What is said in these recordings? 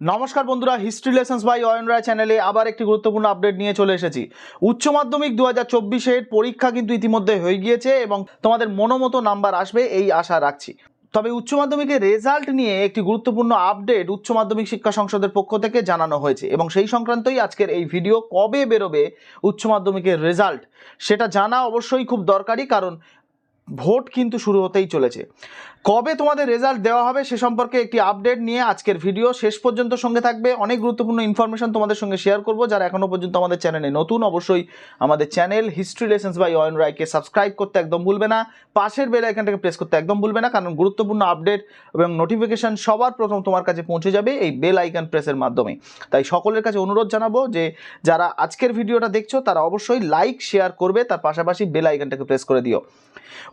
নমস্কার বন্ধুরা history lessons by Ayan Roy চ্যানেলে আবার একটি গুরুত্বপূর্ণ আপডেট নিয়ে চলে এসেছি। উচ্চ মাধ্যমিক দু হাজার চব্বিশের পরীক্ষা কিন্তু ইতিমধ্যে হয়ে গিয়েছে এবং তোমাদের মনোমতো নাম্বার আসবে, এই আশা রাখছি। তবে উচ্চ মাধ্যমিকের রেজাল্ট নিয়ে একটি গুরুত্বপূর্ণ আপডেট উচ্চ মাধ্যমিক শিক্ষা সংসদের পক্ষ থেকে জানানো হয়েছে এবং সেই সংক্রান্তই আজকের এই ভিডিও কবে বেরোবে উচ্চ মাধ্যমিকের রেজাল্ট সেটা জানা অবশ্যই খুব দরকারি, কারণ ভোট কিন্তু শুরু হতেই চলেছে। কবে তোমাদের রেজাল্ট দেওয়া হবে সে সম্পর্কে একটি আপডেট নিয়ে আজকের ভিডিও শেষ পর্যন্ত সঙ্গে থাকবে। অনেক গুরুত্বপূর্ণ ইনফরমেশন তোমাদের সঙ্গে শেয়ার করব। যারা এখনও পর্যন্ত আমাদের চ্যানেলে নতুন, অবশ্যই আমাদের channel history lessons by Ayan রায়কে সাবস্ক্রাইব করতে একদম ভুলবে না। পাশের বেল আইকনটাকে প্রেস করতে একদম ভুলবে না, কারণ গুরুত্বপূর্ণ আপডেট এবং নোটিফিকেশান সবার প্রথম তোমার কাছে পৌঁছে যাবে এই বেল আইকন প্রেসের মাধ্যমে। তাই সকলের কাছে অনুরোধ জানাব যে, যারা আজকের ভিডিওটা দেখছ, তারা অবশ্যই লাইক শেয়ার করবে, তার পাশাপাশি বেল আইকনটাকে প্রেস করে দিও।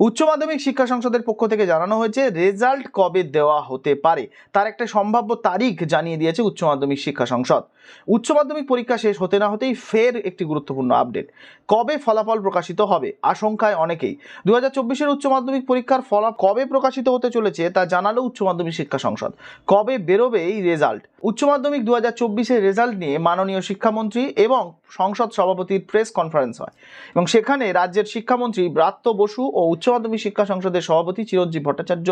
উচ্চ মাধ্যমিক শিক্ষা সংসদের পক্ষ থেকে জানানো হয়েছে রেজাল্ট কবে দেওয়া হতে পারে? তার একটা সম্ভাব্য তারিখ জানিয়ে দিয়েছে উচ্চ মাধ্যমিক শিক্ষা সংসদ। উচ্চ মাধ্যমিক পরীক্ষা শেষ হতে না হতেই ফের একটি গুরুত্বপূর্ণ আপডেট। কবে ফলাফল প্রকাশিত হবে? আশঙ্কায় অনেকেই। দু হাজার চব্বিশের উচ্চ মাধ্যমিক পরীক্ষার ফলাফল কবে প্রকাশিত হতে চলেছে তা জানালো উচ্চ মাধ্যমিক শিক্ষা সংসদ। কবে বেরোবে এই রেজাল্ট? উচ্চ মাধ্যমিক দু হাজার চব্বিশের রেজাল্ট নিয়ে মাননীয় শিক্ষামন্ত্রী এবং সংসদ সভাপতির প্রেস কনফারেন্স হয়। এবং সেখানে রাজ্যের শিক্ষামন্ত্রী ব্রাত্য বসু ও উচ্চ মাধ্যমিক শিক্ষা সংসদের সভাপতি চিরঞ্জীব ভট্টাচার্য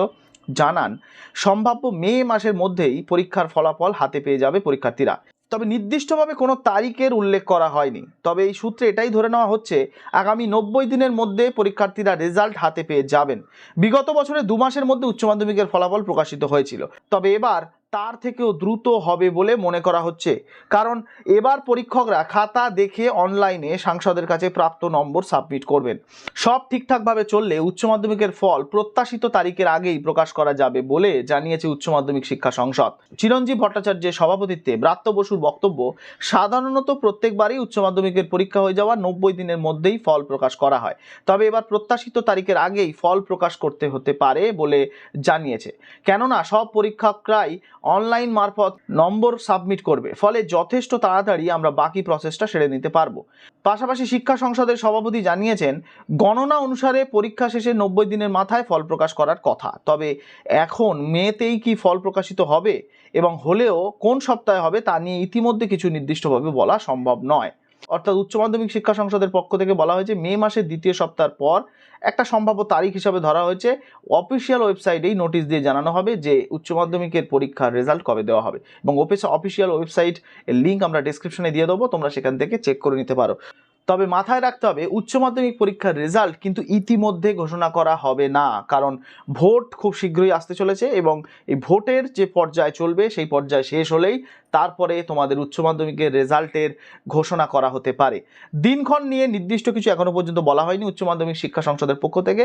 জানান, সম্ভাব্য মে মাসের মধ্যেই পরীক্ষার ফলাফল হাতে পেয়ে যাবে পরীক্ষার্থীরা। তবে নির্দিষ্টভাবে কোনো তারিখের উল্লেখ করা হয়নি। তবে এই সূত্রে এটাই ধরে নেওয়া হচ্ছে, আগামী নব্বই দিনের মধ্যে পরীক্ষার্থীরা রেজাল্ট হাতে পেয়ে যাবেন। বিগত বছরে দু মাসের মধ্যে উচ্চ মাধ্যমিকের ফলাফল প্রকাশিত হয়েছিল। তবে এবার তার থেকেও দ্রুত হবে বলে মনে করা হচ্ছে। কারণ এবার পরীক্ষকরা খাতা দেখে অনলাইনে সাংসদের কাছে প্রাপ্ত নম্বর সাবমিট করবেন। সব ঠিকঠাকভাবে চললে উচ্চ মাধ্যমিকের ফল প্রত্যাশিত তারিখের আগেই প্রকাশ করা যাবে বলে জানিয়েছে উচ্চ মাধ্যমিক শিক্ষা সংসদ। চিরঞ্জীব ভট্টাচার্যের সভাপতিত্বে ব্রাত্য বসুর বক্তব্য, সাধারণত প্রত্যেকবারই উচ্চ মাধ্যমিকের পরীক্ষা হয়ে যাওয়া নব্বই দিনের মধ্যেই ফল প্রকাশ করা হয়। তবে এবার প্রত্যাশিত তারিখের আগেই ফল প্রকাশ করতে হতে পারে বলে জানিয়েছে। কেননা সব পরীক্ষকরাই অনলাইন মারফত নম্বর সাবমিট করবে। ফলে যথেষ্ট তাড়াতাড়ি আমরা বাকি প্রসেসটা সেরে নিতে পারব। পাশাপাশি শিক্ষা সংসদের সভাপতি জানিয়েছেন, গণনা অনুসারে পরীক্ষা শেষে নব্বই দিনের মাথায় ফল প্রকাশ করার কথা। তবে এখন মেতেই কি ফল প্রকাশিত হবে এবং হলেও কোন সপ্তাহে হবে তা নিয়ে ইতিমধ্যে কিছু নির্দিষ্টভাবে বলা সম্ভব নয়। অর্থাৎ উচ্চ মাধ্যমিক শিক্ষা সংসদের পক্ষ থেকে বলা হয়েছে, মে মাসের দ্বিতীয় সপ্তাহের পর একটা সম্ভাব্য তারিখ হিসাবে ধরা হয়েছে। অফিসিয়াল ওয়েবসাইটেই নোটিশ দিয়ে জানানো হবে যে উচ্চ মাধ্যমিকের পরীক্ষার রেজাল্ট কবে দেওয়া হবে। এবং অফিস অফিসিয়াল ওয়েবসাইট লিঙ্ক আমরা ডিসক্রিপশনে দিয়ে দেবো, তোমরা সেখান থেকে চেক করে নিতে পারো। তবে মাথায় রাখতে হবে, উচ্চ মাধ্যমিক পরীক্ষার রেজাল্ট কিন্তু ইতিমধ্যে ঘোষণা করা হবে না। কারণ ভোট খুব শীঘ্রই আসতে চলেছে এবং এই ভোটের যে পর্যায় চলবে, সেই পর্যায় শেষ হলেই তারপরে তোমাদের উচ্চ মাধ্যমিকের রেজাল্টের ঘোষণা করা হতে পারে। দিনক্ষণ নিয়ে নির্দিষ্ট কিছু এখনও পর্যন্ত বলা হয়নি উচ্চ মাধ্যমিক শিক্ষা সংসদের পক্ষ থেকে।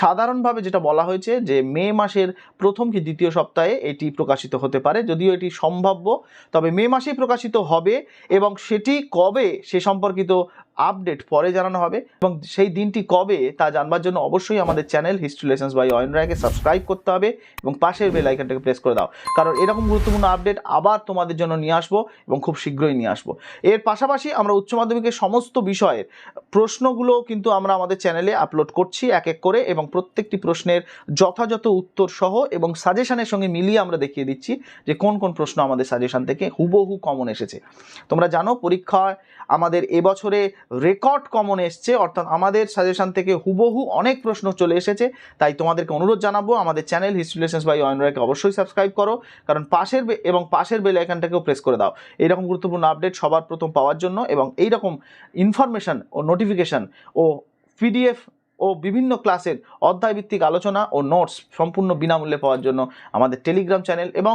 সাধারণভাবে যেটা বলা হয়েছে যে, মে মাসের প্রথম কি দ্বিতীয় সপ্তাহে এটি প্রকাশিত হতে পারে, যদিও এটি সম্ভাব্য। তবে মে মাসেই প্রকাশিত হবে এবং সেটি কবে, সে সম্পর্কিত আপডেট পরে জানানো হবে এবং সেই দিনটি কবে তা জানবার জন্য অবশ্যই আমাদের channel history lessons by Ayan রায়কে সাবস্ক্রাইব করতে হবে এবং পাশের বেল আইকনটাকে প্রেস করে দাও। কারণ এরকম গুরুত্বপূর্ণ আপডেট আবার তোমাদের জন্য নিয়ে আসব এবং খুব শীঘ্রই নিয়ে আসব। এর পাশাপাশি আমরা উচ্চ মাধ্যমিকের সমস্ত বিষয়ের প্রশ্নগুলো কিন্তু আমরা আমাদের চ্যানেলে আপলোড করছি এক এক করে এবং প্রত্যেকটি প্রশ্নের যথাযথ উত্তর সহ এবং সাজেশনের সঙ্গে মিলিয়ে আমরা দেখিয়ে দিচ্ছি যে কোন কোন প্রশ্ন আমাদের সাজেশন থেকে হুবহু কমন এসেছে। তোমরা জানো পরীক্ষায় আমাদের এবছরে রেকর্ড কমন এসছে, অর্থাৎ আমাদের সাজেশন থেকে হুবহু অনেক প্রশ্ন চলে এসেছে, তাই তোমাদেরকে অনুরোধ জানাব, আমাদের চ্যানেল হিস্ট্রি লেসেন্স বাই অয়নরায়কে অবশ্যই সাবস্ক্রাইব করো, কারণ পাশের এবং পাশের বেল আইকনটাকেও প্রেস করে দাও। এইরকম গুরুত্বপূর্ণ আপডেট সবার প্রথম পাওয়ার জন্য এবং এইরকম ইনফরমেশন ও নোটিফিকেশন ও পিডিএফ ও বিভিন্ন ক্লাসের অধ্যায়ভিত্তিক আলোচনা ও নোটস সম্পূর্ণ বিনামূল্যে পাওয়ার জন্য আমাদের টেলিগ্রাম চ্যানেল এবং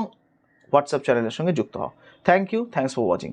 হোয়াটসঅ্যাপ চ্যানেলের সঙ্গে যুক্ত হও। Thank you thanks for watching